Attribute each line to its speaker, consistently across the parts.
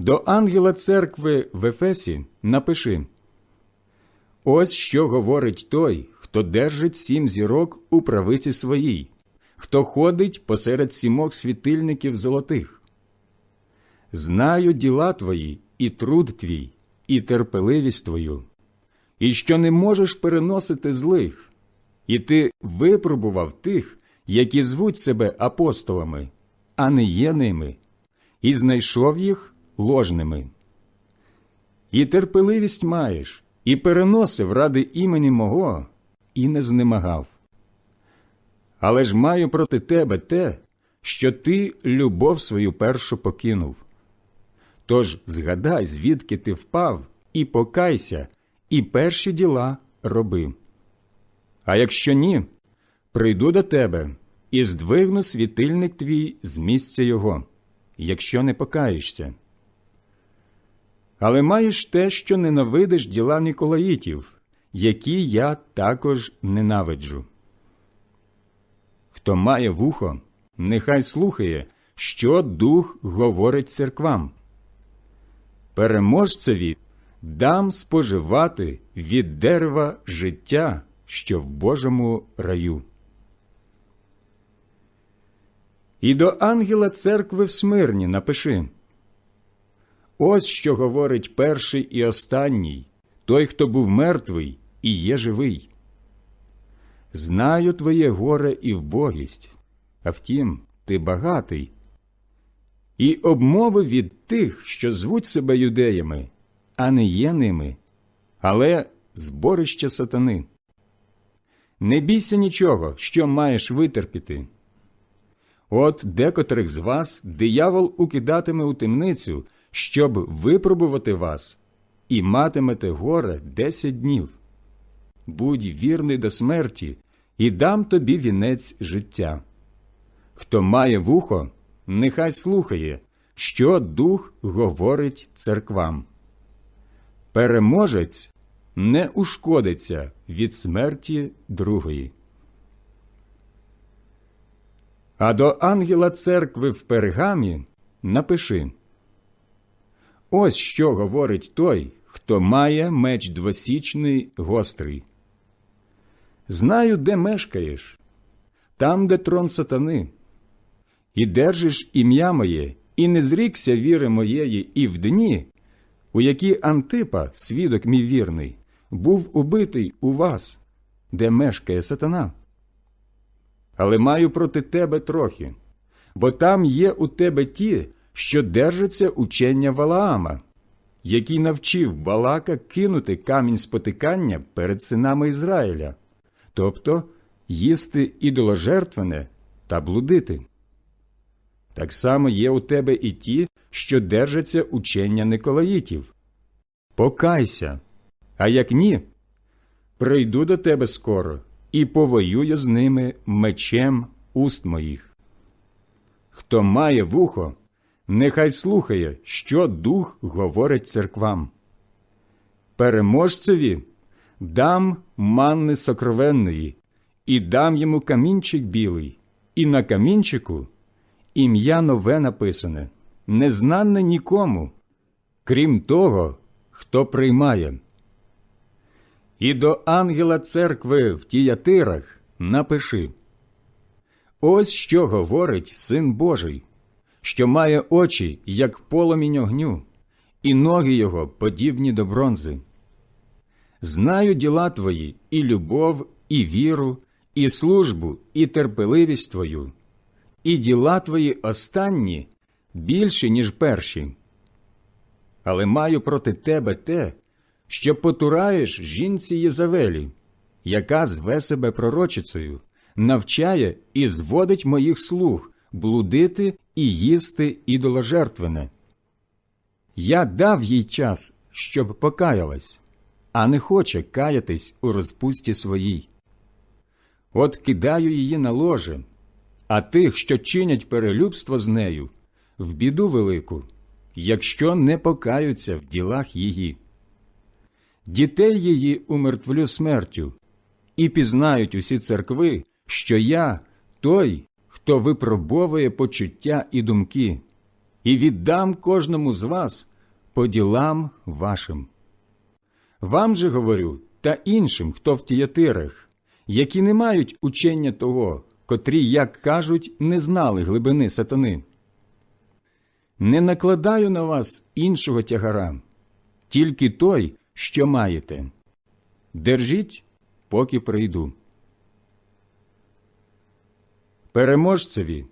Speaker 1: До ангела церкви в Ефесі напиши Ось що говорить той, хто держить сім зірок у правиці своїй, хто ходить посеред сімох світильників золотих. Знаю діла твої і труд твій, і терпеливість твою, і що не можеш переносити злих, і ти випробував тих, які звуть себе апостолами, а не є ними, і знайшов їх ложними. І терпеливість маєш, і переносив ради імені мого, і не знемагав. Але ж маю проти тебе те, що ти любов свою першу покинув. Тож згадай, звідки ти впав, і покайся, і перші діла роби. А якщо ні, прийду до тебе і здвигну світильник твій з місця його, якщо не покаєшся. Але маєш те, що ненавидиш діла Ніколаїтів, які я також ненавиджу. Хто має вухо, нехай слухає, що дух говорить церквам. Переможцеві дам споживати від дерева життя, що в Божому раю. І до ангела церкви в Смирні напиши Ось що говорить перший і останній, той, хто був мертвий і є живий. Знаю твоє горе і вбогість, а втім, ти багатий, і обмови від тих, що звуть себе юдеями, а не є ними, але зборище сатани. Не бійся нічого, що маєш витерпіти. От декотрих з вас диявол укидатиме у темницю, щоб випробувати вас, і матимете горе десять днів. Будь вірний до смерті, і дам тобі вінець життя. Хто має вухо, нехай слухає, що дух говорить церквам. Переможець не ушкодиться від смерті другої. А до ангела церкви в пергамі напиши Ось що говорить той, хто має меч двосічний гострий. Знаю, де мешкаєш, там, де трон сатани, і держиш ім'я моє, і не зрікся віри моєї і в дні, у які Антипа, свідок мій вірний, був убитий у вас, де мешкає сатана. Але маю проти тебе трохи, бо там є у тебе ті, що держаться учення Валаама, який навчив Балака кинути камінь спотикання перед синами Ізраїля, тобто їсти ідоложертвене та блудити. Так само є у тебе і ті, що держаться учення Николаїтів. Покайся, а як ні, прийду до тебе скоро і повоюю з ними мечем уст моїх. Хто має вухо, нехай слухає, що дух говорить церквам. Переможцеві дам манни сокровенної, і дам йому камінчик білий, і на камінчику ім'я нове написане, незнане нікому, крім того, хто приймає. І до ангела церкви в тіятирах напиши Ось що говорить Син Божий, що має очі, як поломінь огню, і ноги його подібні до бронзи. Знаю діла твої, і любов, і віру, і службу, і терпеливість твою, і діла твої останні більші, ніж перші. Але маю проти тебе те, що потураєш жінці Єзавелі, яка зве себе пророчицею, навчає і зводить моїх слуг блудити і їсти ідоложертвене. Я дав їй час, щоб покаялась, а не хоче каятись у розпусті своїй. От кидаю її на ложе, а тих, що чинять перелюбство з нею, в біду велику, якщо не покаються в ділах її. Дітей її умертвлю смертю, і пізнають усі церкви, що я той, хто випробовує почуття і думки, і віддам кожному з вас по ділам вашим. Вам же говорю та іншим, хто в тіятирах, які не мають учення того, котрі, як кажуть, не знали глибини сатани. Не накладаю на вас іншого тягара, тільки той, що маєте. Держіть, поки прийду. Переможцеві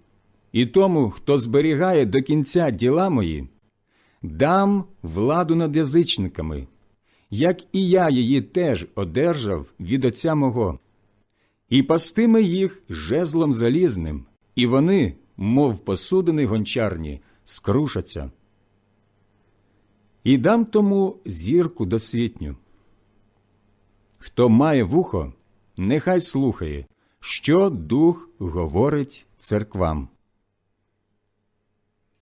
Speaker 1: і тому, хто зберігає до кінця діла мої, дам владу над язичниками, як і я її теж одержав від Отця мого, і пастиме їх жезлом залізним, і вони, мов посудини гончарні, скрушаться. І дам тому зірку досвітню. Хто має вухо, нехай слухає, що дух говорить церквам.